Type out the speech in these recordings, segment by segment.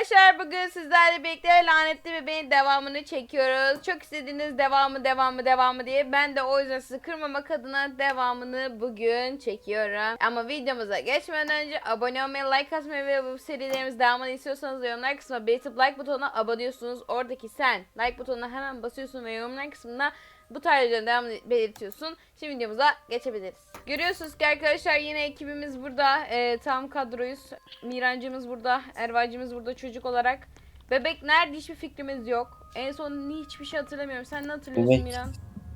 arkadaşlar bugün sizlerle birlikte lanetli bebeğin devamını çekiyoruz. Çok istediğiniz devamı devamı devamı diye ben de o yüzden sizi kırmamak adına devamını bugün çekiyorum. Ama videomuza geçmeden önce abone olmayı, like atmayı ve bu serilerimiz devamını istiyorsanız yorumlar kısmına belirtip like butonuna abanıyorsunuz. Oradaki sen like butonuna hemen basıyorsun ve yorumlar kısmına bu tarz videoların devamını belirtiyorsun. Şimdi videomuza geçebiliriz. Görüyorsunuz ki arkadaşlar yine ekibimiz burada. Ee, tam kadroyuz. Mirancımız burada. Ervacımız burada çocuk olarak. Bebek nerede hiçbir fikrimiz yok. En son hiçbir şey hatırlamıyorum. Sen ne hatırlıyorsun Bebek. Miran?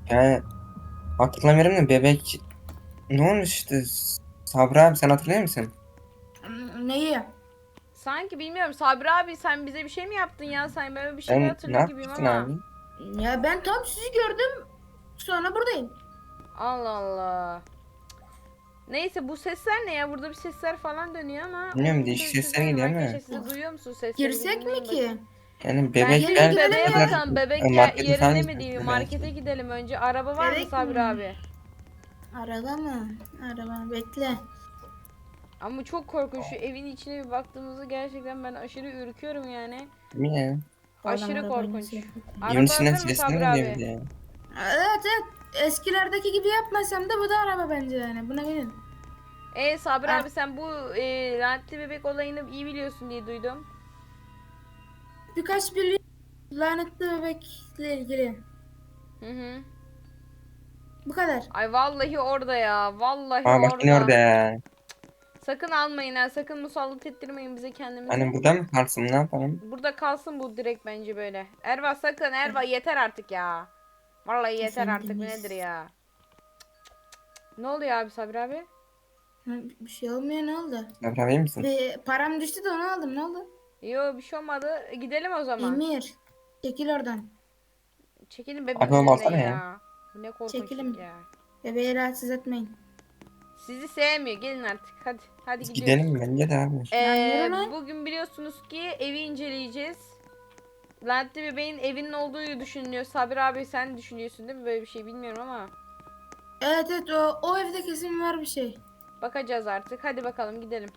Yani hatırlamıyorum da bebek ne olmuş işte Sabri abi sen hatırlıyor musun? Neyi? Sanki bilmiyorum. Sabri abi sen bize bir şey mi yaptın ya? Sen böyle bir şey Ben ne hatırlıyor gibiyim yaptın ama. abi? Ya ben tam sizi gördüm. Sonra buradayım. Allah Allah. Neyse bu sesler ne ya? Burada bir sesler falan dönüyor ama. Bilmiyorum, değişik sesler geliyor ama. Siz duyuyor musunuz sesleri? Girsek mi Bilmiyorum ki? bakayım. Yani bebek ben- bebeğe ben- bakalım. Bebek Ben yer- markete falan mi değil. Markete gidelim önce. Araba var mı Bebek Sabri mi? abi? Araba mı? Araba bekle. Ama çok korkunç. Şu evin içine bir baktığımızda gerçekten ben aşırı ürküyorum yani. Niye? Aşırı korkunç. Araba içinden hazır mı sesini Sabri mi abi? geliyor bir de? Evet evet. Eskilerdeki gibi yapmasam da bu da araba bence yani. Buna gelin. E Sabri abi sen bu e, lanetli bebek olayını iyi biliyorsun diye duydum. Birkaç bir lanetli bebekle ilgili. Hı hı. Bu kadar. Ay vallahi orada ya. Vallahi Aa orada. bak yine orada ya. Sakın almayın ha. Sakın musallat ettirmeyin bize kendimizi. Hani burada mı kalsın ne yapalım? Burada kalsın bu direkt bence böyle. Erva sakın Erva yeter artık ya. Vallahi yeter artık bu Efendimiz. nedir ya. Ne oluyor abi Sabri abi? Bir şey olmuyor ne oldu? Sabri abi iyi misin? Bir param düştü de onu aldım ne oldu? Yo bir şey olmadı. Gidelim o zaman. Emir. Çekil oradan. Çekilin bebeğin Abi alsana ya. ya. Ne korkunç Çekilin. ya. Bebeği rahatsız etmeyin. Sizi sevmiyor. Gelin artık. Hadi. Hadi Biz gidiyoruz. gidelim bence de abi. Ee, bugün biliyorsunuz ki evi inceleyeceğiz. Lanetli bebeğin evinin olduğu düşünülüyor. Sabir abi sen düşünüyorsun değil mi? Böyle bir şey bilmiyorum ama. Evet evet o, o evde kesin var bir şey. Bakacağız artık. Hadi bakalım gidelim.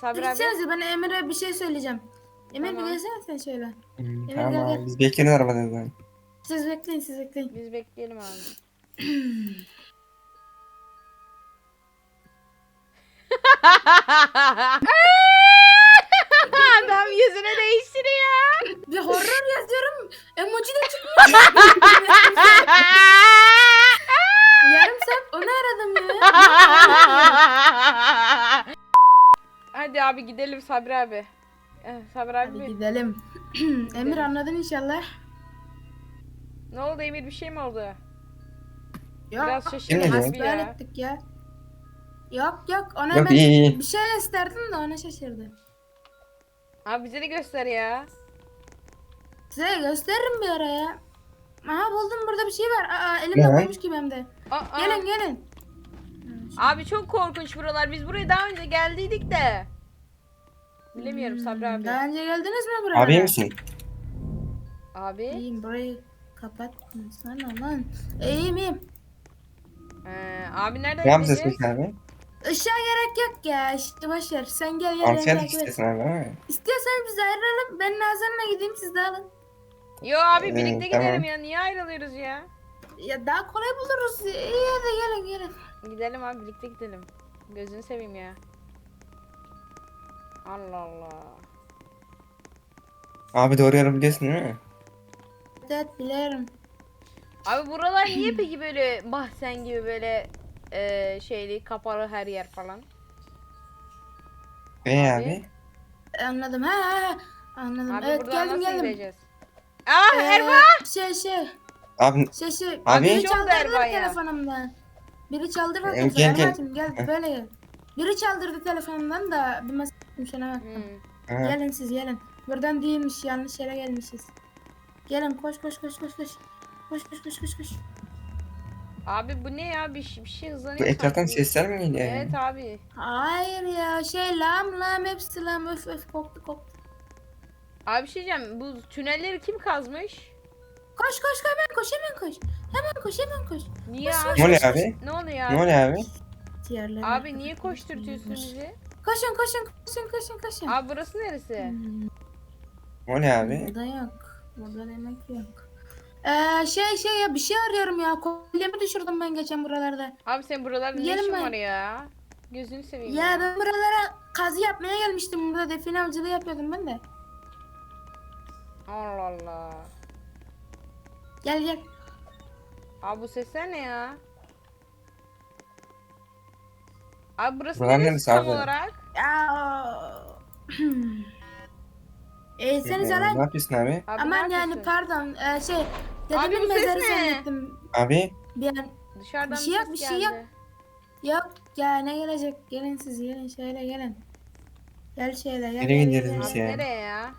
Sabir abi. Gitsenize ben Emir'e bir şey söyleyeceğim. Emir Tamam. bir gelsene sen şöyle. Hmm, Evet, tamam gel, abi gel. biz bekleriz arabada zaten. Siz bekleyin siz bekleyin. Biz bekleyelim abi. Adam yüzünü değiştiriyor. Bir horror yazıyorum. Emoji de çıkmıyor. Yarım saat onu aradım ya. Hadi abi gidelim Sabri abi. Eh, Sabri abi. Hadi gidelim. Emir anladın inşallah. Ne oldu Emir bir şey mi oldu? Yok. Biraz şaşırdım abi Hasbihal ya. ettik ya. Yok yok ona Yok ben iyi iyi. bir şey isterdim de ona şaşırdı. Abi bize de göster ya. Size gösteririm bir ara ya. Aha buldum burada bir şey var. Aa, elimde Ne? koymuş gibi hem de. Aa, Gelin gelin. Abi çok korkunç buralar. Biz buraya daha önce geldiydik de. Bilemiyorum Sabri abi. Daha önce geldiniz mi buraya? Abi iyi misin? Abi. İyiyim burayı kapat. Sana lan. İyiyim iyiyim. Ee, abi nereden Ne yapacağız gideceğiz? peki abi? Işığa gerek yok ya. İşte boş ver. Sen gel gel beni takip et. istesin abi değil mi? İstiyorsanız biz ayrılalım. Ben Nazan'la gideyim siz de alın. Yo abi Ee, birlikte tamam. gidelim ya. Niye ayrılıyoruz ya? Ya daha kolay buluruz. İyi hadi gelin gelin. Gidelim abi birlikte gidelim. Gözünü seveyim ya. Allah Allah. Abi doğru yolu biliyorsun değil mi? Evet biliyorum. Abi buralar niye peki böyle mahzen gibi böyle e, şeyli kapalı her yer falan? Bey Abi. abi. Anladım. Ha ha ha. Anladım. Abi evet buradan geldim nasıl geldim. gideceğiz? Aa Ee, Erva! Şey şey. Abi Şey şey. Abi. Biri ya. telefonumdan. Biri çaldırdı Ee, gel, gel. Gel böyle. Biri çaldırdı telefonumdan da bir mesaj ona baktım. Hmm. ha, Gelin siz gelin. Buradan değilmiş yanlış yere gelmişiz. Gelin koş koş koş koş koş. Koş koş koş koş koş. Abi bu ne ya? Bir, şey- bir şey bu hızlanıyor etraftan sanki. sesler mi geliyor? Evet abi. Hayır ya şey lam lam hepsi lam öf öf koktu koktu. Abi bir şey diyeceğim. Bu tünelleri kim kazmış? Koş koş hemen koş hemen koş. Hemen koş hemen koş. Niye Koş, abi? Ne oluyor abi? Ne oluyor Ne abi? oluyor abi? Diğerleri. Abi niye koşturtuyorsun bizi? Koşun koşun koşun koşun koşun. Abi burası neresi? Hmm, O ne abi? Burada yok. Burada demek yok. Ee, şey şey ya bir şey arıyorum ya. Kolyemi düşürdüm ben geçen buralarda. Abi senin buralarda ne Gelin işin ben. var ya? Gözünü seveyim. Ya ben buralara kazı yapmaya gelmiştim. Burada define avcılığı yapıyordum ben de. Allah Allah. Gel gel. Abi bu sesler ne ya? Abi burası Buralar neresi neresi tam abi? olarak? Ya. Eğsenize Ee, ne lan. yapıyorsun abi? Abi Aman ne yani pardon. Ee, şey. Dedemin bu ses mezarı ne? zannettim. Abi Bir an. Dışarıdan Bir şey yok, ses bir şey geldi. yok. Yok ya ne gelecek? Gelin siz gelin şöyle gelin. Gel şöyle gel. Nereye gel, gidiyoruz gel, biz Abi ya? nereye ya?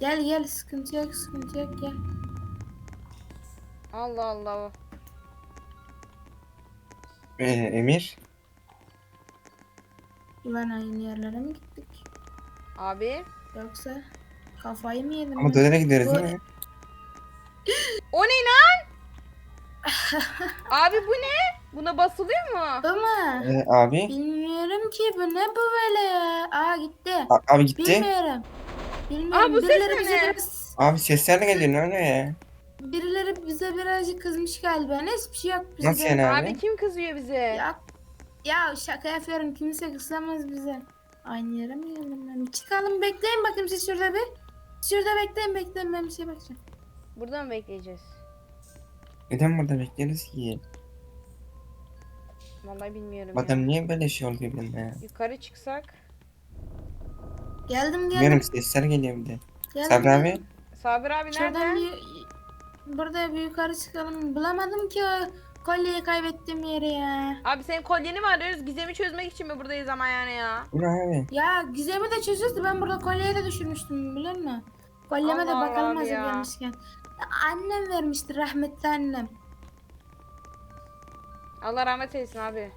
Gel gel sıkıntı yok sıkıntı yok gel. Allah Allah. Ee, Emir. Ulan aynı yerlere mi gittik? Abi. Yoksa kafayı mı yedim Ama ben? dönere gideriz Bu- değil mi? O ne lan? Abi bu ne? Buna basılıyor mu? Bu mu? Ee, abi. Bilmiyorum ki bu ne bu böyle ya? Aa gitti. A- abi gitti. Bilmiyorum. Bilmiyorum. Aa, bu ses birileri ne bize ne? biraz Abi sesler de geliyor ne ya? birileri bize birazcık kızmış galiba. Neyse bir şey yok bizde. Nasıl yani abi? Abi kim kızıyor bize? Ya, ya şaka yapıyorum. Kimse kızamaz bize. Aynı yere mi geldim ben? Çıkalım bekleyin bakayım siz şurada bir. Şurada bekleyin bekleyin ben bir şey bakacağım. Burada mı bekleyeceğiz? Neden burada bekleriz ki? Vallahi bilmiyorum ya. adam niye böyle şey oluyor bende ya? Yukarı çıksak. Geldim geldim. Bilmiyorum sesler geliyor bir de. geldim, Sabri geldim. abi. Sabir abi Şuradan nerede? bir, burada bir yukarı çıkalım. Bulamadım ki o kolyeyi kaybettiğim yeri ya. Abi senin kolyeni mi arıyoruz? Gizemi çözmek için mi buradayız ama yani ya? Ne abi? Ya gizemi de çözüyordu. Ben burada kolyeyi de düşürmüştüm biliyor musun? Kolyeme de Allah bakalım Allah hazır ya. gelmişken. Ya Annem vermişti rahmetli annem. Allah rahmet eylesin abi.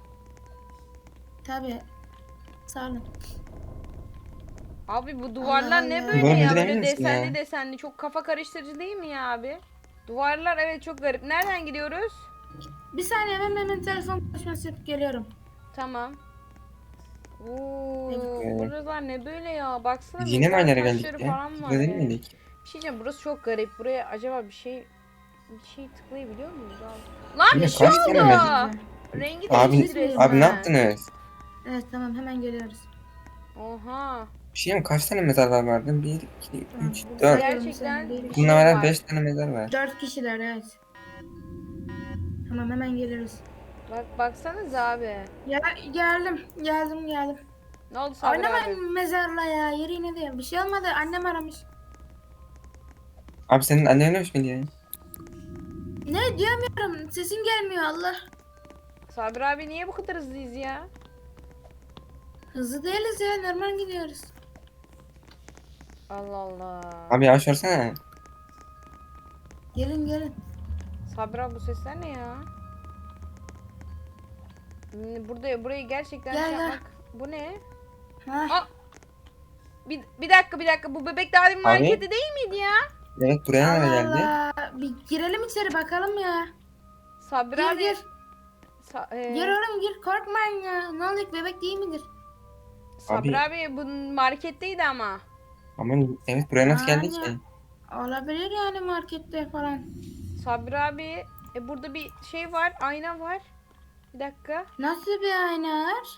Tabi. Sağ olun. Abi bu duvarlar Allah ne Allah. böyle ya? Böyle desenli ya? desenli. Çok kafa karıştırıcı değil mi ya abi? Duvarlar evet çok garip. Nereden gidiyoruz? Bir saniye ben hemen telefon konuşması yapıp geliyorum. Tamam. Oo, Evet. buralar ne böyle ya? Baksana. Biz yine mi aynı mezar yere geldik taşları ya? falan var Burada değil ya. miydik? Bir şey diyeceğim burası çok garip. Buraya acaba bir şey bir şey tıklayabiliyor muyuz abi? Lan Yine bir şey kaç oldu. mezar? Rengi Abi, değişti resmen. abi ne yaptınız? Evet tamam hemen geliyoruz. Oha. Bir şey mi? Kaç tane mezarlar vardı? 1, 2, 3, Hı, 4. Gerçekten Bir şey Bununla beraber var. 5 tane mezar var. Dört kişiler evet. Tamam hemen geliyoruz. Bak baksanız abi. Ya geldim geldim geldim. Ne oldu Sabri abi? Oynamayın mezarla ya yeri yine de. Bir şey olmadı annem aramış. Abi senin annen ölmüş mü diye? Ne diyemiyorum sesin gelmiyor Allah. Sabri abi niye bu kadar hızlıyız ya? Hızlı değiliz ya normal gidiyoruz. Allah Allah. Abi yavaş versene. Gelin gelin. Sabri abi bu sesler ne ya? Hmm, Burada burayı gerçekten Gel, şey gel. yapmak. Bu ne? Ha. Aa! Bir, bir dakika bir dakika bu bebek daha demin Abi. markette değil miydi ya? Evet buraya Allah geldi? Allah. Bir girelim içeri bakalım ya. Sabri Gir abi. gir. Sa- e, Gir oğlum gir korkmayın ya. Ne olacak bebek değil midir? Sabri Abi. abi bu marketteydi ama. Ama evet buraya nasıl geldi Aynen. ki? Olabilir yani markette falan. Sabri abi e, burada bir şey var ayna var. Bir dakika. Nasıl bir ayna var?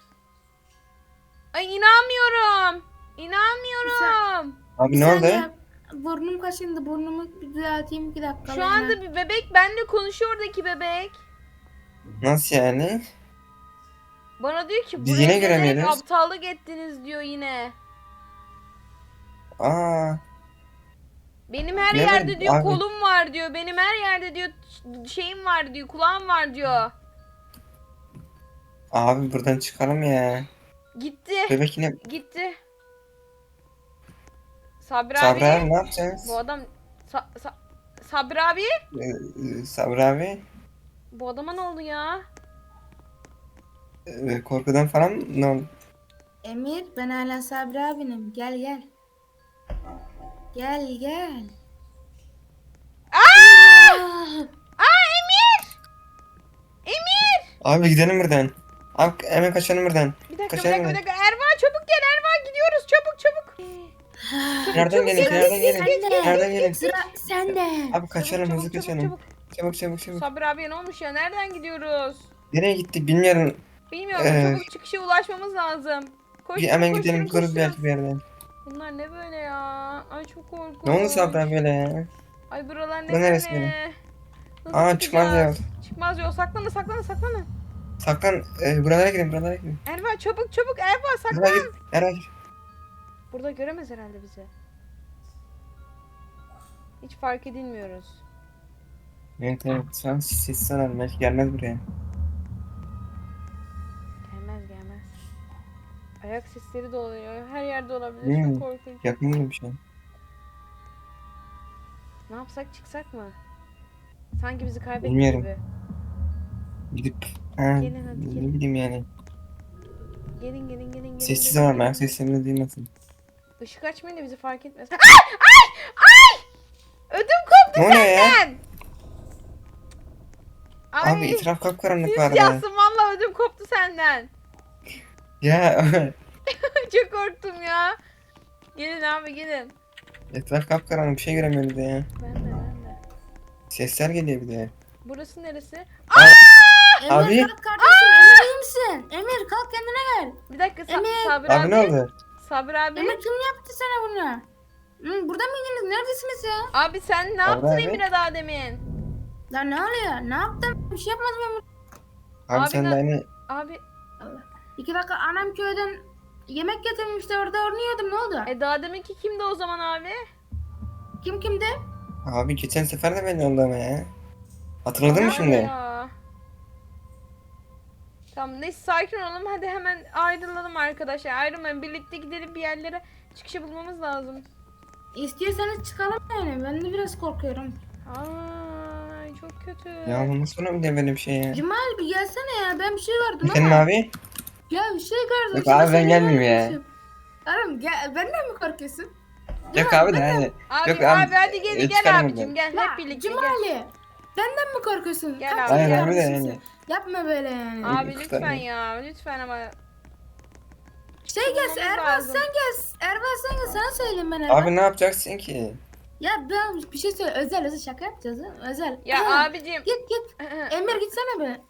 Ay inanmıyorum. İnanmıyorum. Abi ne oldu? Burnum kaşındı. Burnumu bir düzelteyim bir dakika. Şu anda bir bebek benimle konuşuyor oradaki bebek. Nasıl yani? Bana diyor ki Biz buraya yine gelerek göremiyoruz." aptallık ettiniz diyor yine. Aa, Benim her Ne yerde ben- diyor abi- kolum var diyor. Benim her yerde diyor şeyim var diyor. Kulağım var diyor. abi buradan çıkalım ya. Gitti. Bebek yine... Gitti. Sabri, Sabri abi. abi ne yapacağız? Bu adam Sa- Sa- Sabri abi. Ee, Sabri abi Bu adama ne oldu ya? e, korkudan falan ne oldu? Emir ben hala Sabri abinim. Gel gel. Gel gel. Aa! Ah, Aa Emir! Emir! Abi gidelim buradan. Abi hemen kaçalım buradan. Bir dakika bir Kaçalım dakika bir mı? dakika. Erva çabuk gel Erva gidiyoruz çabuk çabuk. Nereden gelin? gel, Nereden gelin? Nereden gelin? Sıra sende. Abi kaçalım hızlı kaçalım. çabuk, Çabuk çabuk. Sabri abiye ne olmuş ya? Nereden gidiyoruz? Nereye gittik bilmiyorum. Bilmiyorum Ee, çabuk çıkışa ulaşmamız lazım. Koş, Bir hemen koş, gidelim koş. belki bir yerden. Bunlar ne böyle ya? Ay çok korkunç. Ne oldu abi böyle ya? Ay buralar ne Bu neresi böyle? Nasıl Aa, çıkmaz çıkacağız? Çıkmaz yol. Saklanın saklanın saklanın. Saklan e, buralara gidin buralara gidin. Erva çabuk çabuk Erva Erva saklan. git. Erva git. Burada göremez herhalde bizi. Hiç fark edilmiyoruz. Evet evet an sessiz sanırım belki gelmez buraya. Ayak sesleri de oluyor. Her yerde olabilir. Hmm. Çok korkunç. Yakın gibi şu an. Ne yapsak çıksak mı? Sanki bizi kaybetti Bilmiyorum. gibi. Gidip ha, Gelin hadi ne gelin. bileyim yani. Gelin gelin gelin gelin. Sessiz gelin, ama ayak seslerini duymasın. Işık açmayın da bizi fark etmez. Ay! Ay! Ay! Ödüm koptu Ne oluyor ya? senden. Ay, Abi etraf kapkaranlık Yüz vardı. yazsın valla ödüm koptu senden. Ya Çok korktum ya. Gelin abi gelin. etraf kapkaranlık bir şey göremiyoruz ya. Ben de ben de. Sesler geliyor bir de. Burası neresi? Emir Abi. kalk kardeşim. Emir iyi misin? Emir kalk kendine gel. Bir dakika Sa- Emir. Sabri Abi abi. ne oldu? Sabri abi. Emir kim yaptı sana bunu? Hı, burada mıydınız? Neredesiniz ya? Abi sen ne Sabri yaptın abi. Emir'e daha demin? Ya ne oluyor? Ne yaptım? Bir şey yapmadım. Abi, Abi sen ne- de hani Abi Allah. İki dakika anam köyden yemek getirmişti orada onu yiyordum. Ne oldu? e daha deminki kimdi o zaman abi? Kim kimdi? abi geçen sefer de ben ama ya. Hatırladın mı şimdi? ya. Tamam neyse sakin olalım hadi hemen ayrılalım arkadaşlar. Ayrılmayın birlikte gidelim bir yerlere çıkışı bulmamız lazım. İstiyorsanız çıkalım yani. Ben de biraz korkuyorum. Ay çok kötü. Ya nasıl olabilir böyle bir şey ya? Cemal bir gelsene ya. Ben bir şey Efendim ama. abi? Ya bir şey gördüm. Yok sana abi, ben gelmeyeyim ya. Oğlum gel, benden mi korkuyorsun? Yok abi de hani. Abi, Yok abi, abi, hadi gel e, gel abicim gel hep birlikte gel. Cumali. Benden mi korkuyorsun? Gel Kaç abi, gel. Abi de yani. Yapma böyle yani. Abi lütfen ya lütfen ama. şey gel lazım. sen gel. Ervan sen gel sana söyleyeyim ben Ervan. Abi ne yapacaksın ki? Ya ben bir şey söyle. Özel özel şaka yapacağız ha. Özel. Ya Ha, abicim. Git git. Emir gitsene be.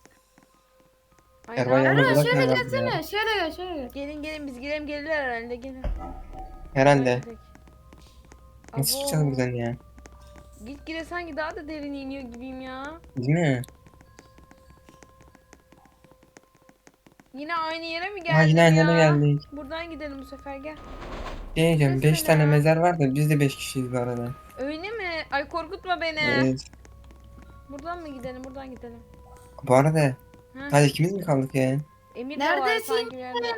Ay, Ervan ne yalnız bırakma şöyle gelsene. ya. Şöyle gel şöyle gel. Gelin gelin biz gidelim gelirler herhalde gelin. Herhalde. Hadi. Nasıl Abo. çıkacağız buradan ya? Gitgide sanki daha da derin iniyor gibiyim ya. Değil mi? Yine aynı yere mi geldik aynı ya? yere geldik. Buradan gidelim bu sefer gel. Şey diyeceğim 5 Mesela. tane mezar var da biz de 5 kişiyiz bu arada. Öyle mi? Ay korkutma beni. Evet. Buradan mı gidelim? Buradan gidelim. Bu arada Ha? hadi ikimiz mi kaldık ya? Emir de var Neredesin? sanki bir yerde.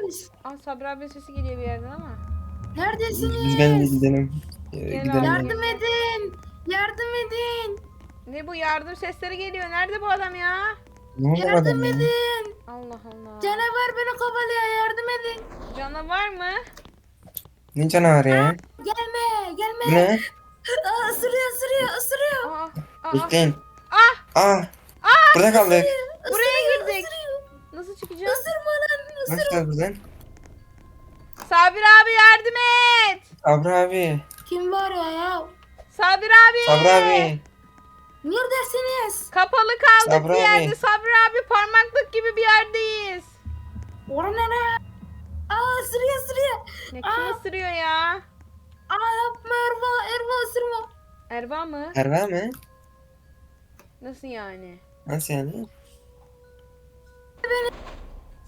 Aa Sabri abi sesi geliyor bir yerden ama. Neredesiniz? Biz ben de gidelim. Ee, Gel gidelim. abi. Yardım edin. Yardım edin. Ne bu yardım sesleri geliyor. Nerede bu adam ya? Ne oldu bu Yardım adam ya? edin. Allah Allah. Canavar beni kovalıyor. Yardım edin. Canavar mı? Ne canavar ya? Gelme. Gelme. Ne? Aa, ısırıyor ısırıyor ısırıyor. Aa, aa, Bekleyin. Ah! Ah! Burada kaldık. buraya girdik. Nasıl çıkacağız? Isırma lan. Nasıl çıkacağız buradan? Sabir abi yardım et. Sabri abi. Kim var ya ya? Sabir abi. Sabri abi. Neredesiniz? Kapalı kaldık Sabri bir abi. yerde. Sabri abi parmaklık gibi bir yerdeyiz. Orada ne? Aa ısırıyor ısırıyor. Ne kim Aa. ısırıyor ya? Aa yapma Erva. Erva ısırma. Erba mı? Erva mı? Nasıl yani? Nasıl yani?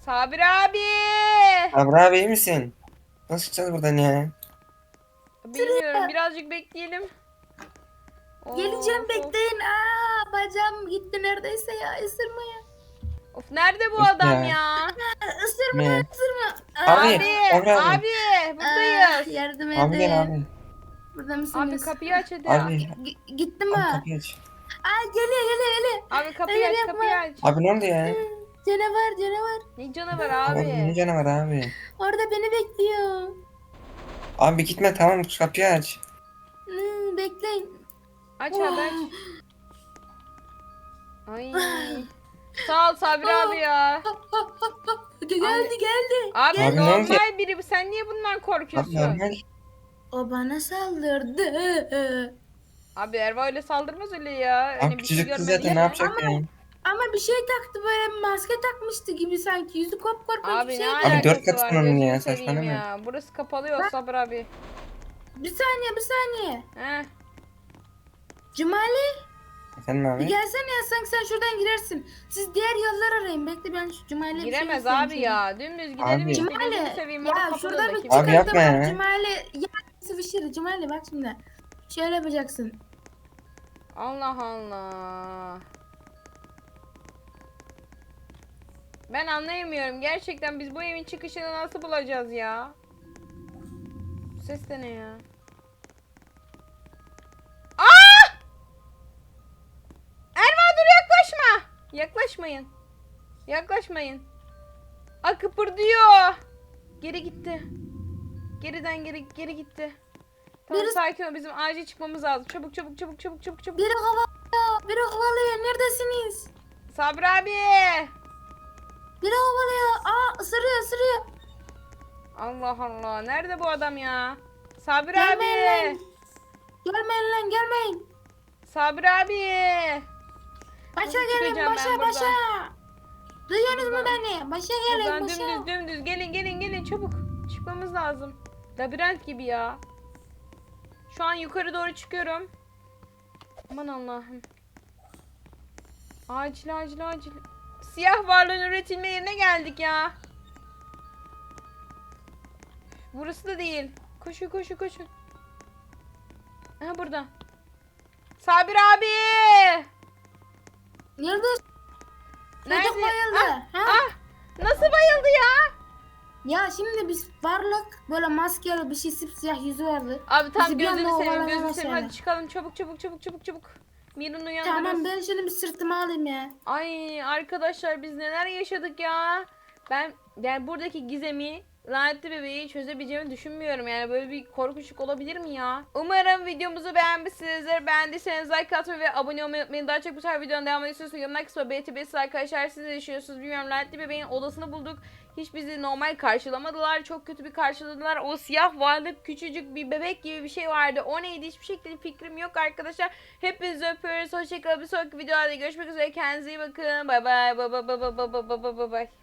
Sabir abi. Sabri abi iyi misin? Nasıl çıkacağız buradan ya? Bilmiyorum birazcık bekleyelim. Of, Geleceğim of. bekleyin. Aa bacağım gitti neredeyse ya ısırmaya. Of nerede bu adam ya. ya? Aa, Isırma Ne? ısırma. Aa, Abi, Abi, abi. abi aa, buradayız. yardım edin. Abi gel abi. Burada Abi mısınız? kapıyı aç hadi. Abi. G- gittim Abi ha. kapıyı aç. Aa geliyor geliyor geliyor. Abi kapıyı aç kapıyı aç. Abi ne oldu ya? Canavar canavar. Ne canavar Abi ne abi? canavar abi? Orada beni bekliyor. Abi gitme tamam kapıyı aç. Hmm, bekleyin. Aç abi aç. Ay. Sağ ol Sabri abi ya. Ha, ha. geldi geldi. Abi, Abi ne normal biri. Sen niye bundan Abi korkuyorsun? normal. O bana saldırdı. Abi Erva öyle saldırmaz öyle ya. Hani Abi bir şey küçücük kız görmedi zaten ne ya. yapacak ya? Ama bir şey taktı böyle maske takmıştı gibi sanki. Yüzü kopkorkunç Abi bir ne şey. alakası dört katı var? Gözünü ya, seveyim saçmalama. ya. Burası kapalı yok Sabır abi. Bir saniye bir saniye. Heh. Cumali Efendim bir abi? gelsene ya sanki sen şuradan girersin. Siz diğer yollar arayın. Bekle ben şu Cumali'ye bir şey Giremez göstereyim abi ya. Dümdüz gidelim Abi. işte. Cumali Gözünü seveyim. orası ya kapalı şurada bir da çıkıntı Abi yapma ya. Cumali ya sıvışır Cumali bak şimdi. Şöyle yapacaksın. Allah Allah. Ben anlayamıyorum. Gerçekten biz bu evin çıkışını nasıl bulacağız ya? Ses de ne ya? Aa! Erva dur yaklaşma. Yaklaşmayın. Yaklaşmayın. Aa kıpırdıyor. Geri gitti. Geriden geri geri gitti. Tamam sakin ol. Bizim acil çıkmamız lazım. Çabuk çabuk çabuk çabuk çabuk çabuk. Biri havalıyor. Biri havalıyor. Neredesiniz? Sabri abi. Biri havalıyor. Aa ısırıyor ısırıyor. Allah Allah. Nerede bu adam ya? Sabri Gelmeyin abi. lan. Gelmeyin lan gelmeyin. Sabri abi. Başa Nasıl gelin çıkacağım başa ben başa. Duyuyorsunuz mu Buradan- beni? Başa gelin Buradan başa. dümdüz dümdüz. Gelin gelin gelin çabuk. Çıkmamız lazım. Labirent gibi ya. Şu an yukarı doğru çıkıyorum. Aman Allah'ım. Acil acil acil. Siyah varlığın üretilme yerine geldik ya. Burası da değil. Koşun koşun koşun. Aha burada. Sabir abi. Nerede? Nerede? Çocuk bayıldı. Ah, ha? ah, nasıl bayıldı ya? Ya şimdi biz varlık böyle maskeli bir şey sipsiyah yüzü vardı. Abi tam Bizi bir gözünü anda seveyim ovalamaya gözünü seveyim. Hadi başladı. çıkalım çabuk çabuk çabuk çabuk çabuk. Mira'nın uyandırırız. Tamam ben şunu bir sırtıma alayım ya. Ay arkadaşlar biz neler yaşadık ya. Ben yani buradaki gizemi lanetli bebeği çözebileceğimi düşünmüyorum. Yani böyle bir korkunçluk olabilir mi ya? Umarım videomuzu beğenmişsinizdir. Beğendiyseniz like atmayı ve abone olmayı unutmayın. Daha çok bu tarz videonun devamını istiyorsanız yorumlar kısmına belirtebilirsiniz arkadaşlar. Siz ne düşünüyorsunuz bilmiyorum. Lanetli bebeğin odasını bulduk. Hiç bizi normal karşılamadılar. Çok kötü bir karşıladılar. O siyah varlık küçücük bir bebek gibi bir şey vardı. O neydi hiçbir şekilde fikrim yok arkadaşlar. Hepinizi öpüyoruz. Hoşçakalın. Bir sonraki videoda görüşmek üzere. Kendinize iyi bakın. Bay bay. Bay bay bay bay bay bay bay bay.